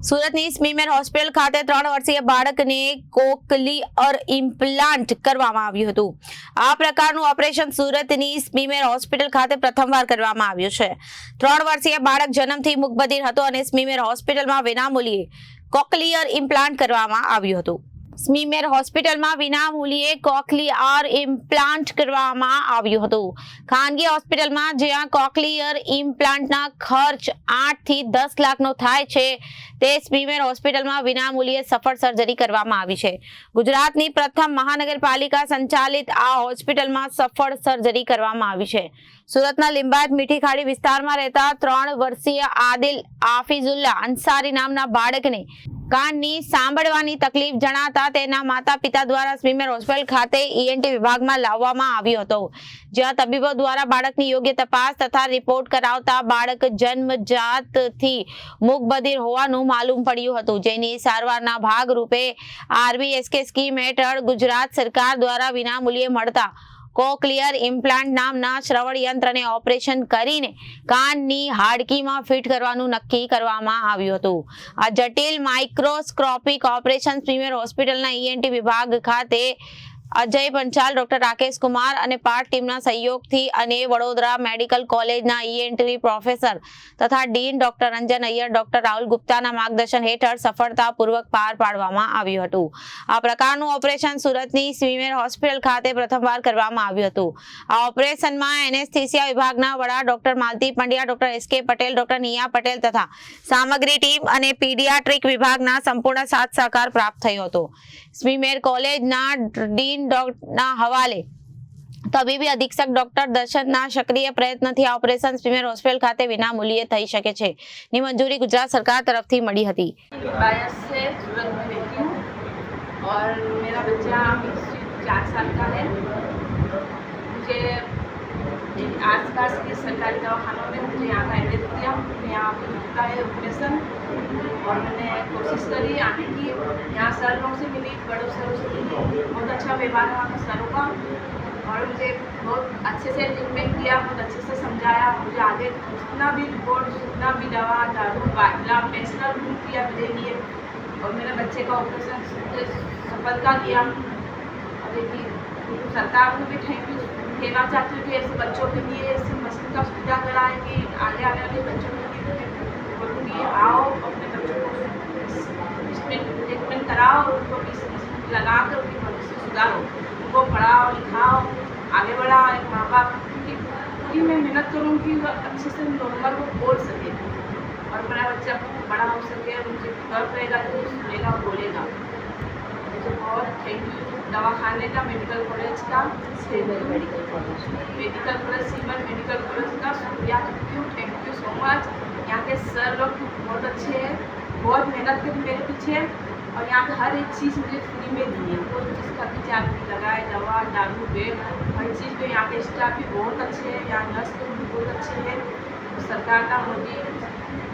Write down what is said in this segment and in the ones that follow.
સુરતની સ્મીમેર હોસ્પિટલ ખાતે ત્રણ વર્ષીય બાળકને કોકલીઅર ઇમ્પ્લાન્ટ કરવામાં આવ્યું હતું. આ પ્રકારનું ઓપરેશન સુરતની સ્મીમેર હોસ્પિટલ ખાતે પ્રથમવાર કરવામાં આવ્યું છે. ત્રણ વર્ષીય બાળક જન્મથી મુખબધિર હતો અને સ્મીમેર હોસ્પિટલમાં વિનામૂલ્યે કોકલિયર ઇમ્પ્લાન્ટ કરવામાં આવ્યું હતું. સ્મીમેર હોસ્પિટલમાં વિનામૂલ્યે કોકલીઆર ઇમ્પ્લાન્ટ કરવામાં આવ્યું હતું. ખાનગી હોસ્પિટલમાં જ્યાં કોકલિયર ઇમ્પ્લાન્ટના ખર્ચ આઠથી દસ લાખનો થાય છે, તે સ્મીમેર હોસ્પિટલમાં વિનામૂલ્યે સફળ સર્જરી કરવામાં આવી છે. ગુજરાતની પ્રથમ મહાનગરપાલિકા સંચાલિત આ હોસ્પિટલમાં સફળ સર્જરી કરવામાં આવી છે. સુરતના લિંબાયત મીઠી ખાડી વિસ્તારમાં રહેતા ત્રણ વર્ષીય આદિલ આફિઝુલ્લા અંસારી નામના બાળકને કાનની સાંભળવાની તકલીફ જણાતા તેના માતા પિતા દ્વારા સ્વીમેર હોસ્પિટલ ખાતે ઈએનટી વિભાગમાં લાવવામાં આવ્યો હતો. જ્યાં તબીબો દ્વારા બાળકની યોગ્ય તપાસ તથા રિપોર્ટ કરાવતા બાળક જન્મજાતથી મુખબધિર હોવાનું માલુમ પડ્યું હતું. જેની સારવારના ભાગરૂપે આરબીએસકે સ્કીમ હેઠળ ગુજરાત સરકાર દ્વારા વિનામૂલ્યે મળતા કોક્લિયર ઇમ્પ્લાન્ટ નામના શ્રવણ યંત્રને ઓપરેશન કરીને કાનની હાડકીમાં ફિટ કરવાનું નક્કી કરવામાં આવ્યું હતું. આ જટિલ માઇક્રોસ્કોપિક ઓપરેશન પ્રીમિયર હોસ્પિટલના ઈએનટી વિભાગ ખાતે અજય પંચાલ, ડોક્ટર રાકેશ કુમાર અને પાર્ટ ટીમના સહયોગથી અને વડોદરા મેડિકલ કોલેજના ઈએનટી પ્રોફેસર તથા dean, doctor Ranjan Iyer, doctor Rahul ગુપ્તાના માર્ગદર્શન હેઠળ સફળતાપૂર્વક પાર પાડવામાં આવ્યું હતું. આ પ્રકારનું ઓપરેશન સુરતની સ્વીમેર હોસ્પિટલ ખાતે પ્રથમવાર કરવામાં આવ્યું હતું. આ ઓપરેશનમાં એનેસ્થિસિયા વિભાગના વડા doctor Malti Pandya, doctor S K Patel, doctor Nia Patel તથા સામગ્રી ટીમ અને પીડિયાટ્રિક વિભાગના સંપૂર્ણ સાથ સહકાર પ્રાપ્ત થયો હતો. સ્વીમેર કોલેજના ડીન ડોક્ટરના હવાલે તબીબી અધિક્ષક ડોક્ટર દર્શનના સક્રિય પ્રયત્નથી આ ઓપરેશન સ્વીમેર હોસ્પિટલ ખાતે વિનામૂલ્યે થઈ શકે છે ની મંજૂરી ગુજરાત સરકાર તરફથી મળી હતી बायस से सूरत में रहती हूँ और मेरा बच्चा अभी चार साल का है मुझे आसपास के सरकारी दवाखानों में मुझे यहाँ का एड्रेस दिया यहाँ पे होता है ऑपरेशन और मैंने कोशिश करी आने की, यहाँ सर लोग से मिली, बड़ों सरों से मिली। बहुत अच्छा व्यवहार है वहाँ के सरों का। और मुझे बहुत अच्छे से ट्रीटमेंट किया, बहुत अच्छे से समझाया, मुझे आगे जितना भी रिपोर्ट जितना भी दवा, दारू, बाटला पैसा भी किया मेरे लिए। और मेरे बच्चे का ऑपरेशन सफलता किया। और देखिए सरकार को भी थैंक यू कहना चाहती हूँ कि ऐसे बच्चों के लिए ऐसे मशीन का सुविधा करा है कि आगे आने वाले बच्चों के लिए मैं बोलूँगी आओ अपने बच्चों को इसमें ट्रीटमेंट कराओ और उनको लगा कर उनकी भविष्य सुधारो। उनको पढ़ाओ, लिखाओ, आगे बढ़ाओ, एक माँ बाप की पूरी मैं मेहनत करूँगी वो अच्छे से नॉर्मल वो बोल सके और मेरा बच्चा बड़ा हो सके, मुझे गर्व रहेगा कि वो सुनेगा, बोलेगा। मुझे बहुत थैंक यू दवाखाने का मेडिकल कॉलेज का मेडिकल कॉलेज मेडिकल कॉलेज सीमन मेडिकल कॉलेज का शुक्रिया। करती हूँ थैंक यू सो मच यहाँ के सर लोग बहुत अच्छे हैं, बहुत मेहनत करी मेरे पीछे और यहाँ पे हर एक चीज़ मुझे फ्री में दी है। कोई चीज़ भी चाहे मुझे लगाए, दवा, दारू, बेड, हर चीज़ पे यहाँ पे स्टाफ भी बहुत अच्छे हैं, यहाँ नर्स लोग भी बहुत अच्छे हैं। तो सरकार का मोदी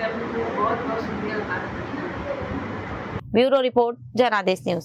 बहुत बहुत शुक्रिया ब्यूरो रिपोर्ट, जनादेश न्यूज़।